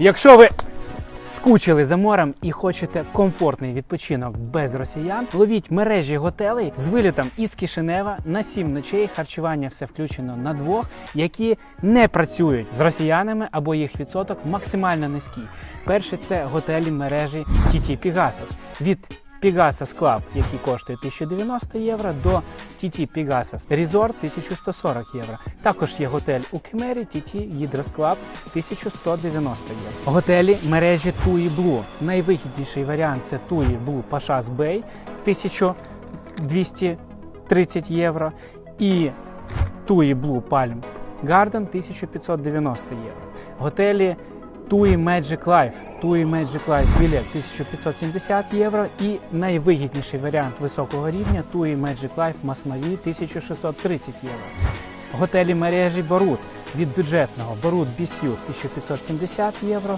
Якщо ви скучили за морем і хочете комфортний відпочинок без росіян, ловіть мережі готелей з вилітом із Кишинева на 7 ночей. Харчування все включено на двох, які не працюють з росіянами або їх відсоток максимально низький. Перше це готелі мережі TT Pegasus. від Pegasus Club, який коштує 1090 євро, до TT Pegasus Resort 1140 євро. Також є готель у Кемері TT Hydros Club 1190 євро. Готелі мережі TUI Blue. Найвигідніший варіант це TUI Blue Pashas Bay 1230 євро і TUI Blue Palm Garden 1590 євро. Готелі TUI Magic Life, TUI Magic Life білет 1570 євро і найвигідніший варіант високого рівня TUI Magic Life Масмаві 1630 євро. Готелі мережі Борут від бюджетного Борут BSU 1570 євро.